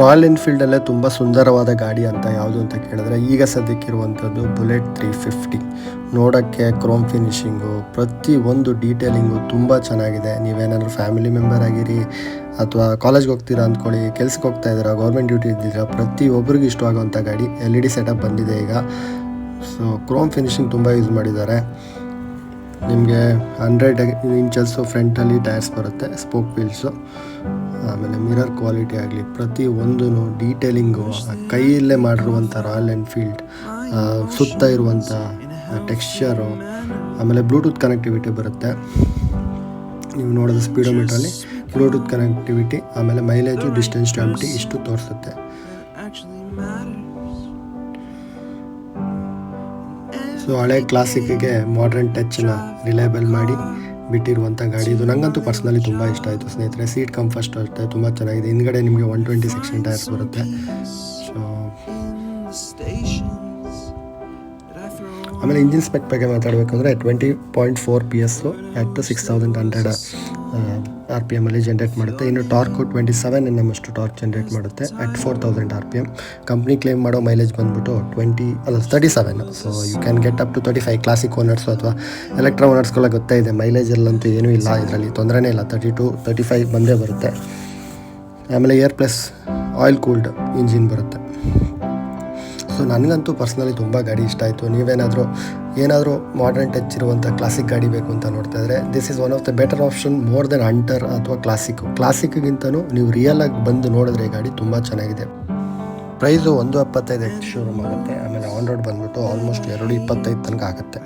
Royal ಎನ್ಫೀಲ್ಡಲ್ಲೇ ತುಂಬ ಸುಂದರವಾದ ಗಾಡಿ ಅಂತ ಯಾವುದು ಅಂತ ಕೇಳಿದ್ರೆ ಈಗ ಸದ್ಯಕ್ಕಿರುವಂಥದ್ದು ಬುಲೆಟ್ ತ್ರೀ ಫಿಫ್ಟಿ. ನೋಡೋಕ್ಕೆ ಕ್ರೋಮ್ ಫಿನಿಷಿಂಗು ಪ್ರತಿ ಒಂದು ಡೀಟೇಲಿಂಗು ತುಂಬ ಚೆನ್ನಾಗಿದೆ. ನೀವೇನಾದರೂ ಫ್ಯಾಮಿಲಿ ಮೆಂಬರ್ ಆಗಿರಿ ಅಥವಾ ಕಾಲೇಜ್ಗೆ ಹೋಗ್ತೀರಾ ಅಂದ್ಕೊಳ್ಳಿ, ಕೆಲ್ಸಕ್ಕೆ ಹೋಗ್ತಾ ಇದ್ದೀರಾ, ಗೌರ್ಮೆಂಟ್ ಡ್ಯೂಟಿ ಇದ್ದೀರಾ ಪ್ರತಿಯೊಬ್ಬರಿಗೂ ಇಷ್ಟವಾಗುವಂಥ ಗಾಡಿ ಎಲ್ ಇ ಡಿ ಸೆಟಪ್ ಬಂದಿದೆ ಈಗ. ಸೊ ಕ್ರೋಮ್ ಫಿನಿಷಿಂಗ್ ತುಂಬ ಯೂಸ್ ಮಾಡಿದ್ದಾರೆ. ನಿಮಗೆ ಹಂಡ್ರೆಡ್ ಇಂಚಸ್ಸು ಫ್ರಂಟಲ್ಲಿ ಟೈರ್ಸ್ ಬರುತ್ತೆ ಸ್ಪೋಕ್ ವೀಲ್ಸು ಆಮೇಲೆ ಮಿರರ್ ಕ್ವಾಲಿಟಿ ಆಗಲಿ, ಪ್ರತಿ ಒಂದೂ ಡೀಟೇಲಿಂಗು ಕೈಯಲ್ಲೇ ಮಾಡಿರುವಂಥ ರಾಯಲ್ ಎನ್ಫೀಲ್ಡ್ ಸುತ್ತ ಇರುವಂಥ ಟೆಕ್ಸ್ಚರು ಆಮೇಲೆ ಬ್ಲೂಟೂತ್ ಕನೆಕ್ಟಿವಿಟಿ ಬರುತ್ತೆ ನೀವು ನೋಡೋದು ಸ್ಪೀಡೋಮೀಟ್ರಲ್ಲಿ ಬ್ಲೂಟೂತ್ ಕನೆಕ್ಟಿವಿಟಿ ಆಮೇಲೆ ಮೈಲೇಜು ಡಿಸ್ಟೆನ್ಸ್ ಟ್ವೆಂಟಿ ಇಷ್ಟು ತೋರಿಸುತ್ತೆ. ಸೊ ಹಳೆ ಕ್ಲಾಸಿಕ್ಗೆ ಮಾಡ್ರನ್ ಟಚ್ನ ರಿಲಯಬಲ್ ಮಾಡಿ ಬಿಟ್ಟಿರುವಂಥ ಗಾಡಿ. ಇದು ನನಗಂತೂ ಪರ್ಸ್ನಲಿ ತುಂಬ ಇಷ್ಟ ಆಯಿತು ಸ್ನೇಹಿತರೆ. ಸೀಟ್ ಕಂಫರ್ಟ್ ಅಷ್ಟೇ, ತುಂಬ ಚೆನ್ನಾಗಿದೆ. ಹಿಂದ್ಗಡೆ ನಿಮಗೆ ಒನ್ ಟ್ವೆಂಟಿ ಸೆಕ್ಷನ್ ಟೈರ್ಸ್ ಬರುತ್ತೆ. ಸೊ ಆಮೇಲೆ ಇಂಜಿನ್ ಸ್ಪೆಕ್ ಬಗ್ಗೆ ಮಾತಾಡಬೇಕಂದ್ರೆ twenty point four P S at six thousand hundred R P ಎಮ್ಮಲ್ಲಿ generate ಮಾಡುತ್ತೆ. ಇನ್ನು torque twenty seven N M ಅಷ್ಟು ಟಾರ್ಕ್ ಜನ್ರೇಟ್ ಮಾಡುತ್ತೆ. At four thousand R P M company claim ಮಾಡೋ mileage ಬಂದ್ಬಿಟ್ಟು twenty ಅಲ್ಲ thirty seven so you can get up to thirty five classic owners ಅಥವಾ Electra ಓನರ್ಸ್ಗಳ ಗೊತ್ತೇ ಇದೆ. ಮೈಲೇಜ್ ಎಲ್ಲಂತೂ ಏನೂ ಇಲ್ಲ. ಇದರಲ್ಲಿ ತೊಂದರೆನೇ ಇಲ್ಲ. ತರ್ಟಿ ಟು ತರ್ಟಿ ಫೈವ್ ಬಂದೇ ಬರುತ್ತೆ. ಆಮೇಲೆ air plus oil cooled engine ಬರುತ್ತೆ. ಸೊ ನನಗಂತೂ ಪರ್ಸ್ನಲಿ ತುಂಬ ಗಾಡಿ ಇಷ್ಟ ಆಯಿತು. ನೀವೇನಾದರೂ, ಏನಾದರೂ ಮಾಡರ್ನ್ ಟಚ್ ಇರುವಂಥ ಕ್ಲಾಸಿಕ್ ಗಾಡಿ ಬೇಕು ಅಂತ ನೋಡ್ತಾ ಇದ್ದರೆ this is one of the better option more than Hunter ಅಥವಾ ಕ್ಲಾಸಿಕ್ ಕ್ಲಾಸಿಕ್ಗಿಂತನೂ ನೀವು ರಿಯಲ್ ಬಂದು ನೋಡಿದ್ರೆ ಗಾಡಿ ತುಂಬ ಚೆನ್ನಾಗಿದೆ. ಪ್ರೈಸು ಒಂದು ಎಪ್ಪತ್ತೈದು ಶೋರೂಮ್ ಆಗುತ್ತೆ. ಆಮೇಲೆ ಆನ್ ರೋಡ್ ಬಂದ್ಬಿಟ್ಟು ಆಲ್ಮೋಸ್ಟ್ ಎರಡು ಇಪ್ಪತ್ತೈದು ತನಕ ಆಗುತ್ತೆ.